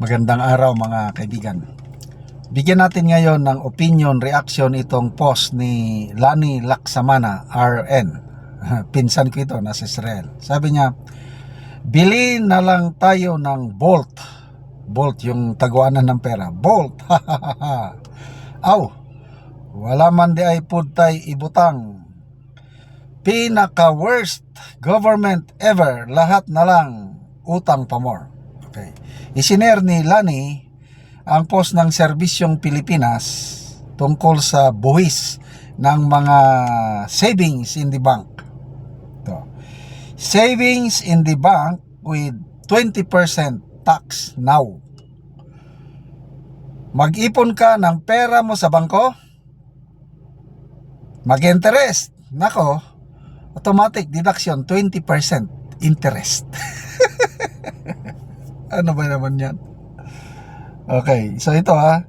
Magandang araw mga kaibigan. Bigyan natin ngayon ng opinion, reaction itong post ni Lani Laksamana, RN. Pinsan ko ito, nasa Israel. Sabi niya, bili na lang tayo ng Bolt. Bolt, yung taguanan ng pera. Bolt! Aw, wala man di ay pudtay ibutang. Pinaka worst government ever. Lahat na lang utang pa more. Okay. Isiner ni Lani ang post ng Serbisyong Pilipinas tungkol sa buwis ng mga savings in the bank. Ito. Savings in the bank with 20% tax now. Mag-ipon ka ng pera mo sa bangko, mag-interest. Nako, automatic deduction 20% interest. ano ba naman yan? Okay, so ito ha.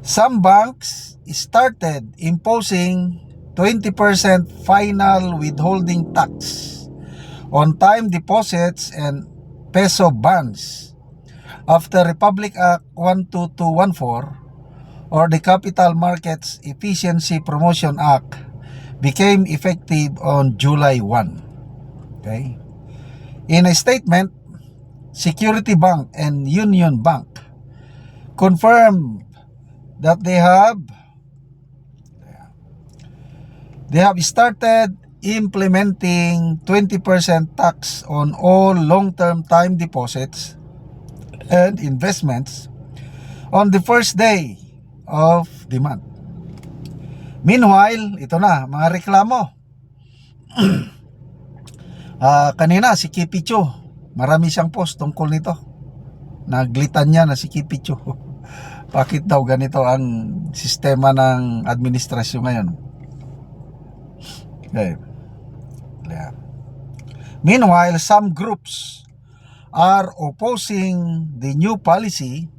Some banks started imposing 20% final withholding tax on time deposits and peso bonds after Republic Act 12214 or the Capital Markets Efficiency Promotion Act became effective on July 1. Okay? In a statement, Security Bank and Union Bank confirmed that they have they have started implementing 20% tax on all long-term time deposits and investments on the first day of the month. Meanwhile, ito na, mga reklamo. Ah, kanina si Kipicho, marami siyang post tungkol nito. Naglitan niya na si Kipicho. Bakit daw ganito ang sistema ng administrasyon ngayon? Okay. Yeah. Meanwhile, some groups are opposing the new policy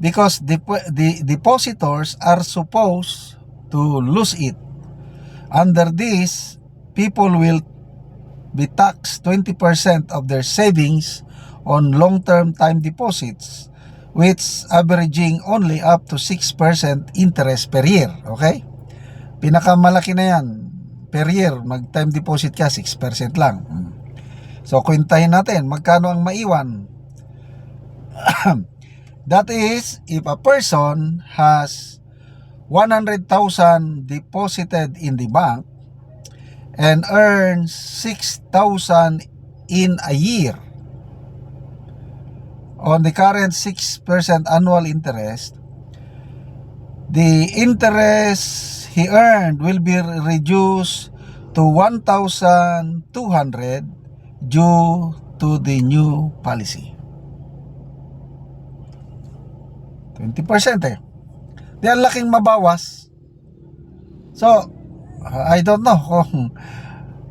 because the, the depositors are supposed to lose it. Under this, people will be taxed 20% of their savings on long-term time deposits which averaging only up to 6% interest per year. Okay? Pinakamalaki na yan. Per year, mag-time deposit ka, 6% lang. Hmm. So, kwentahin natin, magkano ang maiwan? That is, if a person has 100,000 deposited in the bank and earns 6,000 in a year on the current 6% annual interest, the interest he earned will be reduced to 1,200 due to the new policy. 20% eh. Di ang laking mabawas. So, I don't know kung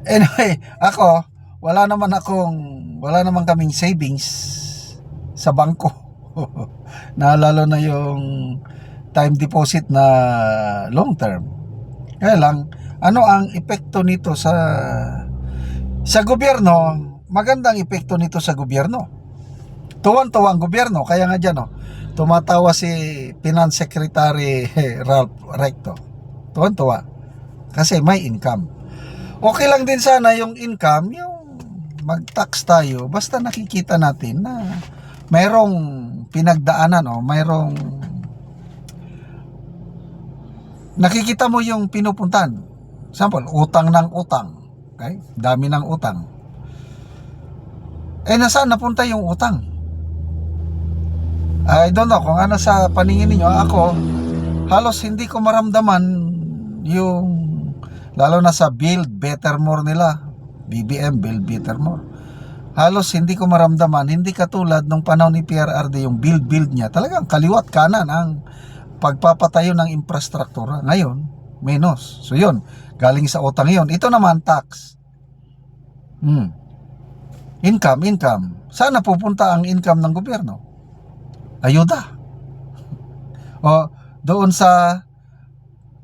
anyway, ako wala naman akong wala naman kaming savings sa bangko. na na yung time deposit na long term. Kaya lang, ano ang epekto nito sa sa gobyerno? Magandang epekto nito sa gobyerno. Tuwan-tuwa ang gobyerno, kaya nga dyan, oh, tumatawa si Finance Secretary Ralph Recto. Tuwan-tuwa. Kasi may income. Okay lang din sana yung income, yung mag-tax tayo, basta nakikita natin na mayroong pinagdaanan o mayroong nakikita mo yung pinupuntan. Example, utang ng utang. Okay? Dami ng utang. Eh, nasaan napunta yung utang? I don't know kung ano sa paningin ninyo. Ako, halos hindi ko maramdaman yung lalo na sa build better more nila. BBM, build better more. Halos hindi ko maramdaman, hindi katulad nung panahon ni PRRD yung build-build niya. Talagang kaliwat kanan ang pagpapatayo ng infrastruktura. Ngayon, menos. So yun, galing sa utang yun. Ito naman, tax. Hmm. Income, income. Sana pupunta ang income ng gobyerno? Ayuda. O doon sa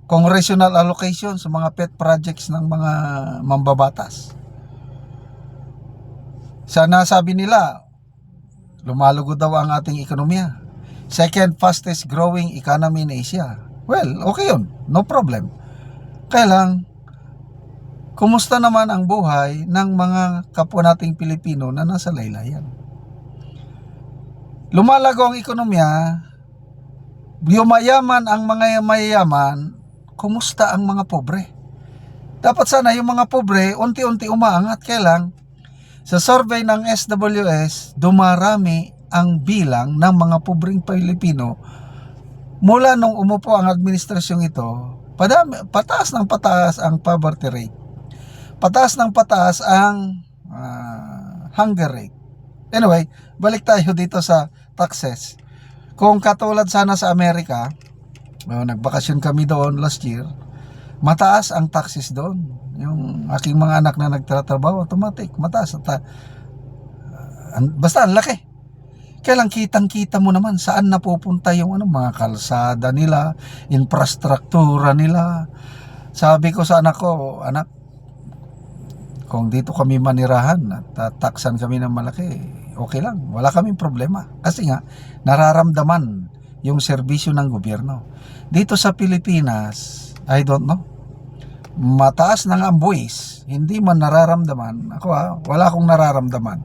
congressional allocation sa mga pet projects ng mga mambabatas. Sana sabi nila, lumalugod daw ang ating ekonomiya. Second fastest growing economy in Asia. Well, okay yun. No problem. Kaya kumusta naman ang buhay ng mga kapwa nating Pilipino na nasa laylayan? Lumalago ang ekonomiya, yumayaman ang mga mayayaman, kumusta ang mga pobre? Dapat sana yung mga pobre, unti-unti umaangat. Kaya sa survey ng SWS, dumarami ang bilang ng mga pobreng Pilipino mula nung umupo ang administrasyong ito, padami, pataas ng pataas ang poverty rate. Pataas ng pataas ang ah, hunger rate. Anyway, balik tayo dito sa taxes. Kung katulad sana sa Amerika, oh, nagbakasyon kami doon last year, mataas ang taxes doon. Yung aking mga anak na nagtatrabaho, automatic, mataas. At, an- basta ang laki. Kaya lang kitang-kita mo naman saan napupunta yung ano, mga kalsada nila, infrastruktura nila. Sabi ko sa anak ko, anak, kung dito kami manirahan at ah, taksan kami ng malaki, okay lang. Wala kaming problema. Kasi nga, nararamdaman yung serbisyo ng gobyerno. Dito sa Pilipinas, I don't know, mataas ng ang buwis, hindi man nararamdaman. Ako ha, wala akong nararamdaman.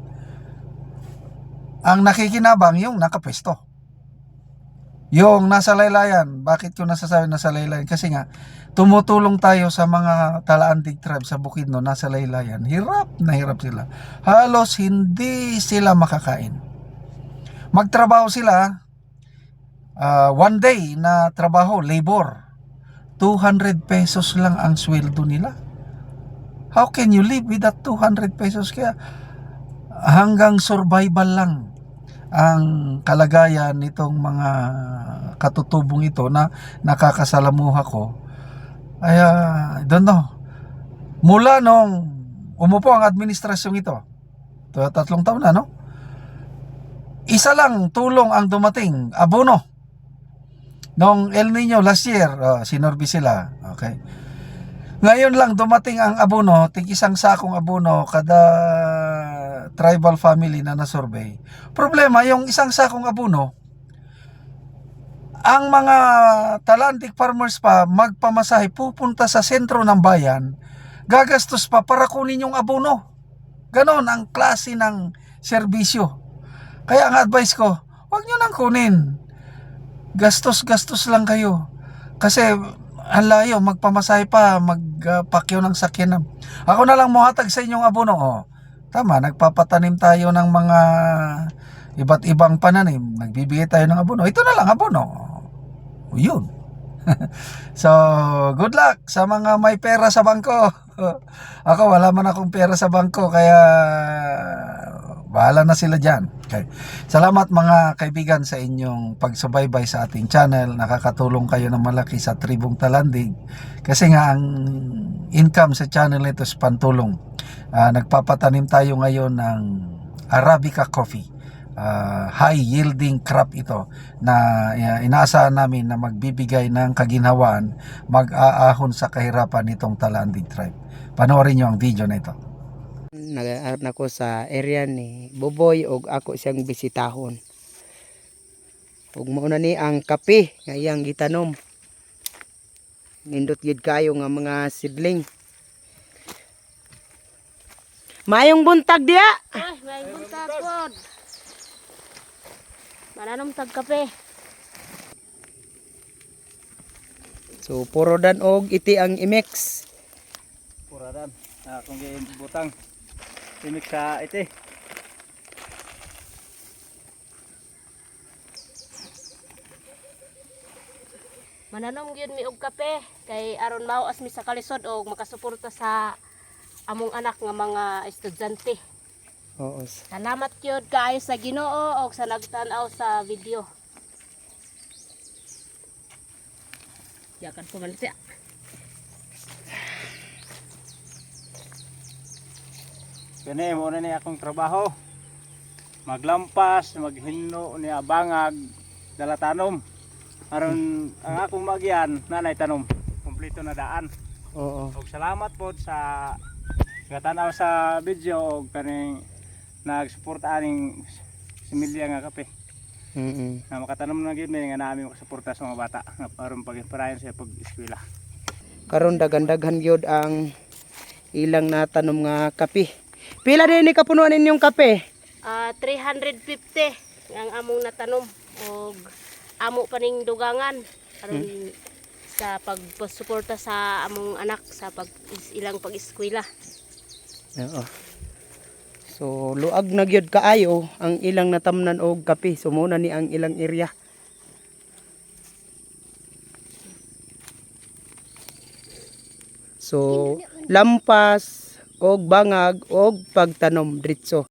Ang nakikinabang yung nakapwesto. Yung nasa laylayan, bakit ko nasasabi nasa laylayan? Kasi nga, tumutulong tayo sa mga Talaandig tribe sa Bukidnon, nasa laylayan. Hirap na hirap sila. Halos hindi sila makakain. Magtrabaho sila, ah, one day na trabaho, labor. 200 pesos lang ang sweldo nila. How can you live with that 200 pesos? Kaya hanggang survival lang ang kalagayan nitong mga katutubong ito na nakakasalamuha ko. Ay, ah, I don't know. Mula nung umupo ang administrasyong ito, to- tatlong taon na, no? Isa lang tulong ang dumating, abono. Nung El Nino last year, oh, sinorbi sila. Okay. Ngayon lang dumating ang abono, tig isang sakong abono kada tribal family na nasurvey. Problema, yung isang sakong abono, ang mga talantic farmers pa magpamasahe pupunta sa sentro ng bayan, gagastos pa para kunin yung abono. Ganon ang klase ng serbisyo. Kaya ang advice ko, wag nyo nang kunin. Gastos-gastos lang kayo. Kasi ang layo, magpamasahe pa, magpakyaw ng sakyan. Ako na lang muhatag sa inyong abono. Oh. Tama, nagpapatanim tayo ng mga iba't ibang pananim. Nagbibigay tayo ng abono. Ito na lang abono. O, yun. so, good luck sa mga may pera sa bangko. Ako, wala man akong pera sa bangko, kaya bahala na sila dyan. Okay. Salamat mga kaibigan sa inyong pagsubaybay sa ating channel. Nakakatulong kayo ng malaki sa Tribong Talandig. Kasi nga ang income sa channel nito is pantulong. Ah, nagpapatanim tayo ngayon ng Arabica coffee. Ah, high yielding crop ito na uh, inaasahan namin na magbibigay ng kaginhawaan, mag-aahon sa kahirapan nitong Talandig tribe. Panoorin nyo ang video na ito. Nag na ko sa area ni Boboy og ako siyang bisitahon. Ug mauna ni ang kape nga iyang gitanom. Nindot gid kayo nga mga sidling. Mayong buntag diya. Ay, may buntag pod. Mananom tag kape. So puro dan og iti ang imix. Puradan. Na kung butang. Timik sa ite. Mananom gyud mi og kape kay aron mao as mi sa kalisod og makasuporta sa among anak nga mga estudyante. Oo. Salamat gyud kaayo sa Ginoo og sa nagtan-aw sa video. Yakan pumalit ya. Kani mo na ni akong trabaho. Maglampas, maghinno ni abangag dala tanom. Aron ang akong magyan nanay tanom. Kompleto na daan. Oo. Og salamat pod sa gatanaw sa video og kaning nagsuporta aning similya nga kape. Mm. Na makatanom na gyud nga naami makasuporta sa mga bata nga aron pagparayon sa pag eskwela. Karon dagan-daghan gyud ang ilang natanom nga kape. Pila din ni kapunuan ninyong kape? Ah, 350 ang among natanom og amo pa ning dugangan aron sa pagsuporta sa among anak sa pag ilang pag-eskwela. Oo. So luag na gyud kaayo ang ilang natamnan og kape. So muna ni ang ilang area. So lampas og bangag og pagtanom dritso.